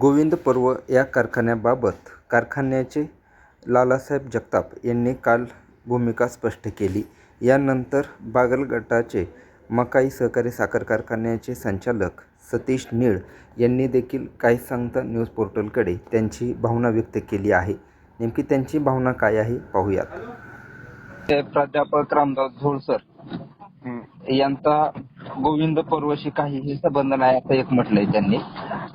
गोविंद पर्व या कारखान्याबाबत कारखान्याचे लालासाहेब जगताप यांनी काल भूमिका स्पष्ट केली. यानंतर बागल गटाचे मकाई सहकारी साखर कारखान्याचे संचालक सतीश नीळ यांनी देखील काही सांगता न्यूज पोर्टलकडे त्यांची भावना व्यक्त केली आहे. नेमकी त्यांची भावना काय आहे पाहूयात. ते प्राध्यापक रामदास झोळसर यांचा गोविंद पर्वशी काहीही संबंध नाही असं एक म्हटलंय त्यांनी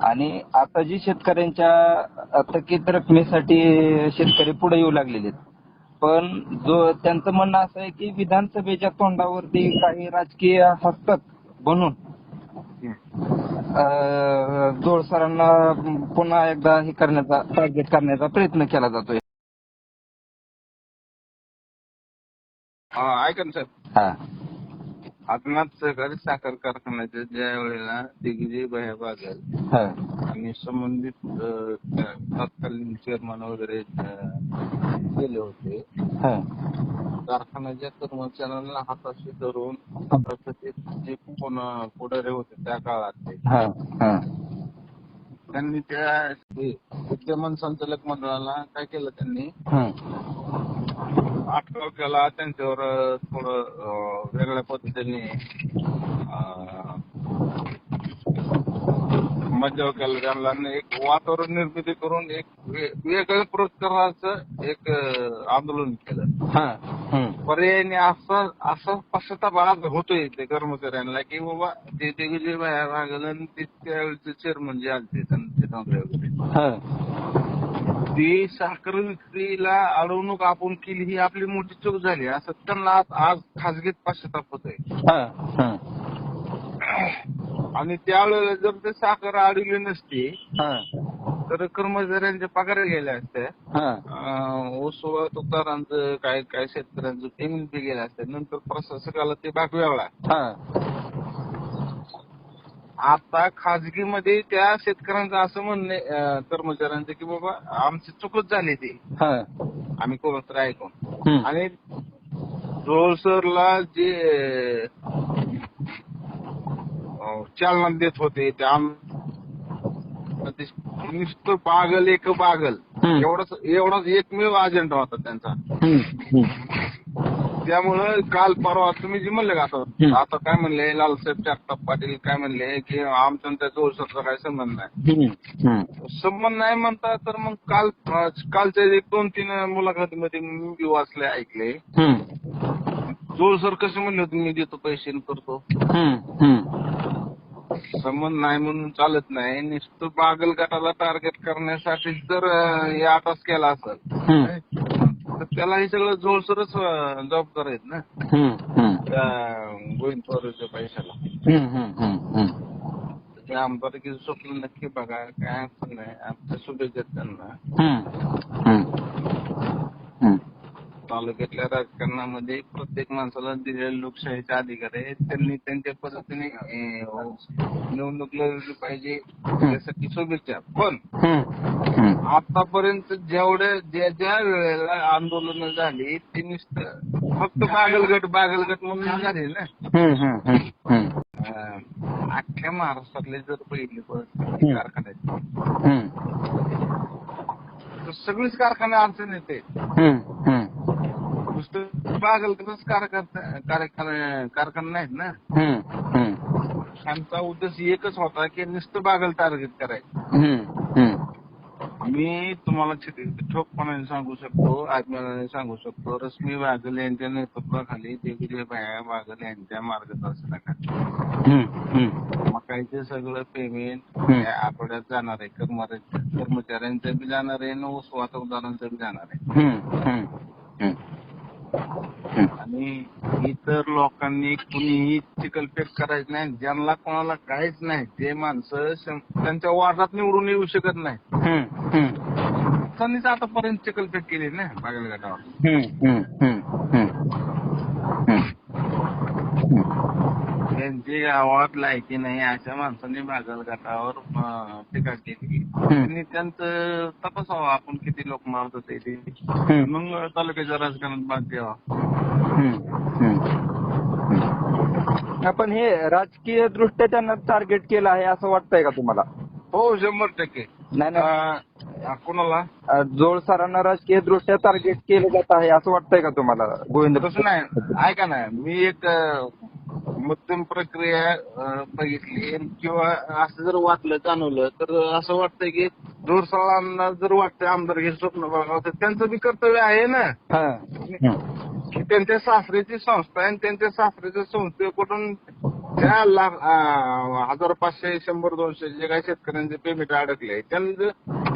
आणि आता जी शेतकऱ्यांच्या थकीत रकमेसाठी शेतकरी पुढे येऊ लागलेले आहेत. पण जो त्यांचं म्हणणं असं आहे की विधानसभेच्या तोंडावरती काही राजकीय हस्तक बनून अं, जोळसरांना पुन्हा एकदा हे करण्याचा टार्गेट करण्याचा प्रयत्न केला जातोय. ऐका ना साहेब हा आदिनाथ सहकारी साखर कारखान्याच्या ज्या वेळेला दिग्विजय भया बागल हा. आणि संबंधित अ, तत्कालीन चेअरमन वगैरे अ, गेले होते. हा. कारखान्याच्या कर्मचाऱ्यांना हाताशी धरून ते जे कोण पुढारी होते त्या काळातले हा हा. त्यांनी त्या विद्यमान संचालक मंडळाला काय केलं त्यांनी? अटकाव केला त्यांच्यावर थोडं वेगळ्या पद्धतीने अ, मज्जाव केला त्यांना आणि एक वातावरण निर्मिती करून एक वे- वेगळ्या प्रकाराचं एक अ, आंदोलन केलं. हा पर्यायाने असं असं पश्चाताप आज होतोय ते कर्मचाऱ्यांना की बाबा ते ते विजय भाया लागलं आणि ते त्यावेळेचे चेअरमन जे आलते त्यांचे वगैरे. हा. ती साखर विक्रीला अडवणूक आपण केली ही आपली मोठी चूक झाली. असं त्यांना आज आज खासगीत पश्चाताप होतोय. हा हा. आणि त्यावेळेला जर ते साखर अडवली नसती हा. तर कर्मचाऱ्यांच्या पगार गेल्या असत्या हा. ऊस तुकारांचं काय काय शेतकऱ्यांचं पेमेंट बी गेलं असतं. नंतर प्रशासकाला ते भाग वेगळा हा. आता खाजगीमध्ये त्या शेतकऱ्यांचं असं म्हणणे कर्मचाऱ्यांचं की बाबा आमची चुकच झाली ती. हा. आम्ही कोणतं ऐकून. आणि रोळसरला जे चालना देत होते ते आम ते नुसतं बागल एक बागल हम्म. एवढाच एवढाच एकमेव अजेंडा होता त्यांचा. त्यामुळं काल परवा तुम्ही जे म्हणले का आता. आता काय म्हणले लालसाहेब जगताप पाटील काय म्हणले की आमचा आणि त्या जोरसरचा काही संबंध नाही. संबंध नाही म्हणता तर मग काल कालच्या एक दोन तीन मुलाखतीमध्ये मी वाचले ऐकले जोर सर कसे म्हणले होते मी देतो पैसे आणि करतो हम्म. हम्म. संबंध नाही म्हणून चालत नाही नुसतं बागल गटाला टार्गेट करण्यासाठी जर अं, हे केला असेल हम्म. तर त्याला हे सगळं जोरसरच जबाबदार आहेत ना हम्म. हम्म. त्या गोविंद पवारच्या पैशाला हम्म. हम्म. हम्म. ते स्वप्न नक्की बघा काय अडचण नाही आमच्या शुभेच्छा त्यांना हम्म. हम्म. तालुक्यातल्या राजकारणामध्ये प्रत्येक माणसाला दिलेले लोकशाहीचे अधिकार आहेत. त्यांनी त्यांच्या पद्धतीने निवडणूक लढवली पाहिजे यासाठी शुभेच्छा. पण आतापर्यंत जेवढ्या ज्या ज्या वेळेला आंदोलन झाली ती नुसतं फक्त बागलगट बागलगट म्हणून झाले ना. अख्ख्या महाराष्ट्रातले जर पहिले कारखान्याचे. सगळीच कारखाने अडचण येते. नुसतं बागलगटच कारखाना कारखाना कारखाना नाहीत ना हम्म. हम्म. त्यांचा उद्देश एकच होता की नुसतं बागल टार्गेट करायचं. मी तुम्हाला ठोकपणाने सांगू शकतो आत्म्याने सांगू शकतो. रश्मी बागल यांच्या नेतृत्वाखाली दिग्विजय भाया बागल यांच्या मार्गदर्शनाखाली. मकाईचे सगळं पेमेंट आठवड्यात जाणार आहे कर्मचाऱ्यांचं कर्मचाऱ्यांचं बी जाणार आहे आणि वाहतूकदारांचं बी जाणार आहे हम्म. हम्म. हम्म. हम्म. आणि इतर लोकांनी कुणीही चिकलपेट करायची नाही ज्यांना कोणाला काहीच नाही ते माणसं शं- त्यांच्या वार्डात निवडून येऊ शकत नाही हम्म. हम्म. त्यांनीच आतापर्यंत चिकलपेट केली ना बागलगटावर हम्म. हम्म. हम्म. हम्म. हम्म. त्यांची आवाज लायकी नाही अशा माणसांनी बागलगटावर अं, टीका केली. त्यांनी त्यांचं तपासावं आपण किती लोक मारत होते ते. मग तालुक्याच्या राजकारणात भाग द्यावा आपण हे राजकीय दृष्ट्या त्यांना टार्गेट केलं आहे असं वाटतंय का तुम्हाला? हो शंभर टक्के. नाही नाही. अं, कोणाला? जोळ सरांना राजकीय दृष्ट्या टार्गेट केलं जात आहे असं वाटतंय का तुम्हाला गोविंद? तसं नाही. ऐका ना मी एक मध्यम प्रक्रिया बघितली किंवा असं जर वाटलं जाणवलं तर असं वाटतंय की जोरसाळांना जर वाटतंय आमदार हे स्वप्न बघावं तर त्यांचं बी कर्तव्य आहे ना. की त्यांच्या सासरीची संस्था आणि त्यांच्या सासरीच्या संस्थेकडून त्या लाख हजार पाचशे शंभर दोनशे जे काही शेतकऱ्यांचे पेमेंट अडकले त्यांचं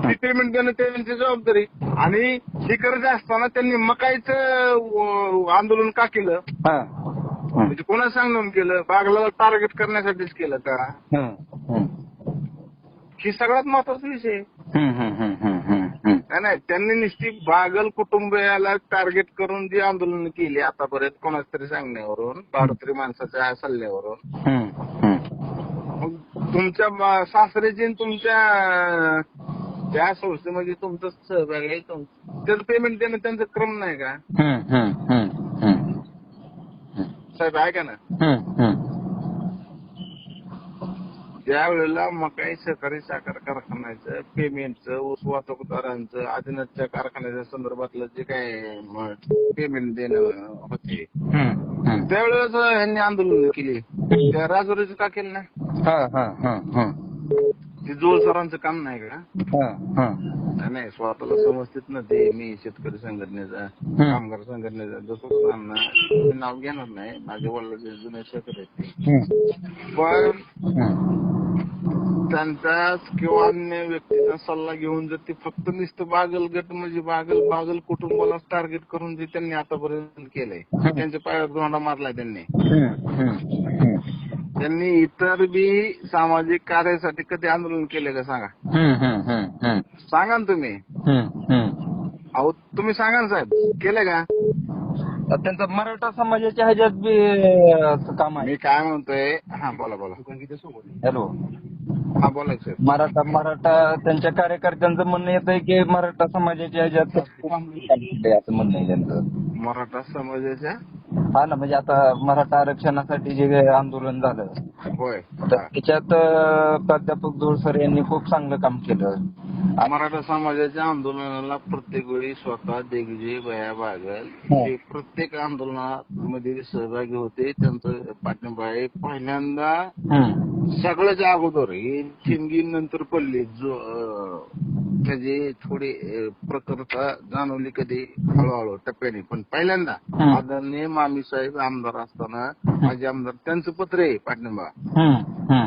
ती पेमेंट देणं त्यांची जबाबदारी आणि ही गरज असताना त्यांनी मकाईचं आंदोलन का केलं. म्हणजे कोणा सांगून केलं बागला टार्गेट करण्यासाठीच केलं का हं. सगळ्यात महत्त्वाचा विषय आहे. नाही, त्यांनी नुसती बागल कुटुंबियाला टार्गेट करून जी आंदोलन केली आतापर्यंत कोणाच तरी सांगण्यावरून बारतरी माणसाच्या सल्ल्यावरून. मग तुमच्या आणि तुमच्या त्या संस्थेमध्ये तुमचा सहभाग आहे त्याचं पेमेंट देणं त्यांचा क्रम नाही का. साहेब ऐका ना हं. हं. ज्या वेळेला मकाई सहकारी साखर कारखान्याचं पेमेंटचं ऊस वाहतूकदारांचं आदिनाथच्या कारखान्याच्या संदर्भातलं जे काय पेमेंट देणं होते. त्यावेळेस ह्यांनी आंदोलन केली त्या राजुरीचं का केलं हा. हा. हा. हा. ते जोड सरांचं काम नाही का हा. हा. नाही, नाही स्वतःला समजतेत ना ते मी शेतकरी संघटनेचा कामगार संघटनेचा जसं त्यांना ते नाव घेणार नाही माझ्या वडिलांचे जुने शेतकरी आहेत ते. पण हं. त्यांचा किंवा अन्य व्यक्तीचा सल्ला घेऊन जर ते फक्त नुसतं बागल गट म्हणजे बागल बागल कुटुंबाला टार्गेट करून जे त्यांनी आतापर्यंत केलंय त्यांच्या पायावर दोंडा मारलाय त्यांनी. त्यांनी इतर बी सामाजिक कार्यासाठी कधी आंदोलन केले का सांगा. सांगा ना तुम्ही. अहो तुम्ही सांगा ना साहेब केलं का? त्यांचं मराठा समाजाच्या ह्याच्यात बी काम आहे. मी काय म्हणतोय हा बोला बोला. हॅलो. हा बोला साहेब. मराठा मराठा त्यांच्या कार्यकर्त्यांचं म्हणणं येत आहे की मराठा समाजाच्या ह्याच्यात असं म्हणणं आहे त्यांचं. मराठा समाजाच्या हा ना म्हणजे आता मराठा आरक्षणासाठी जे काही आंदोलन झालं होय. तर त्याच्यात अं, प्राध्यापक जोडसर यांनी खूप चांगलं काम केलं. मराठा समाजाच्या आंदोलनाला प्रत्येक वेळी स्वतः दिग्विजय बया बागल हो. हे प्रत्येक आंदोलनामध्ये सहभागी होते. त्यांचं पाठिंबा आहे. पहिल्यांदा. सगळ्याच्या अगोदर हे चिंगी नंतर पडली जो अं, त्याची थोडी प्रखरता जाणवली कधी हळूहळू टप्प्याने पण पहिल्यांदा. आदरणीय मामी साहेब आमदार असताना माझे आमदार त्यांचं पत्र आहे पाठिंबा हं. हं.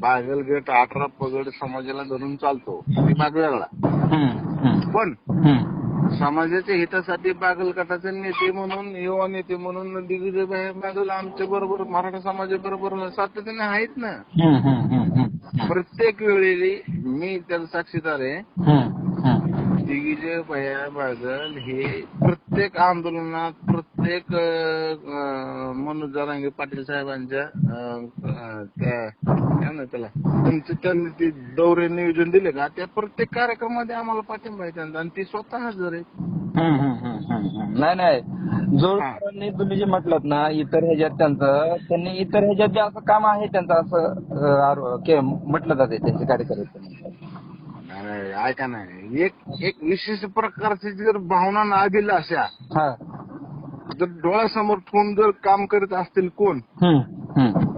बागल गट अठरा पगड समाजाला धरून चालतो भाग वेगळा. पण. समाजाच्या हितासाठी बागल गटाचे नेते म्हणून युवा नेते म्हणून दिग्विजय बागल आमच्या बरोबर मराठा समाजाबरोबर सातत्याने आहेत ना. प्रत्येक वेळी मी त्याला साक्षीदार आहे. हं. दिग्विजय भैया बागल हे प्रत्येक आंदोलनात प्रत्येक मनोज जरांगे पाटील साहेबांच्या त्या त्याला त्यांनी ते दौरे नियोजन दिले का त्या प्रत्येक कार्यक्रमामध्ये आम्हाला पाठिंबा आहे त्यांचा आणि ते स्वतः हजर आहे हं. नाही नाही जोडकरांनी तुम्ही जे म्हटलात ना इतर ह्याच्यात त्यांचं त्यांनी इतर ह्याच्यात जे असं काम आहे त्यांचं असं म्हटलं जाते त्यांचे कार्यकर्ते नाही, ऐका नाही एक एक विशेष प्रकारची जर भावना ना दिल्या अशा हा. जर डोळ्यासमोर ठेवून जर काम करीत असतील कोण?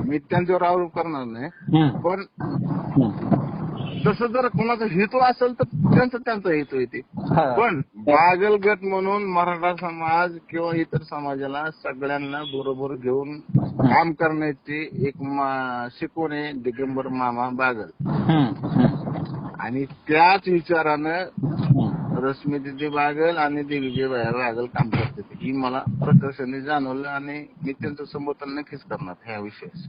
मी त्यांच्यावर आरोप करणार नाही. पण. तसं जर कोणाचा हेतू असेल तर त्यांचा त्यांचा हेतू येते हा. पण बागल गट म्हणून मराठा समाज किंवा इतर समाजाला सगळ्यांना बरोबर घेऊन काम करण्याची एक मा- शिकवण आहे दिगंबर मामा बागल. आणि त्याच विचारानं रश्मी दिदी बागल आणि दिग्विजय भाया बागल काम करते ही मला प्रकर्षाने जाणवलं आणि मी त्यांचं समर्थन नक्कीच करणार ह्या विषयास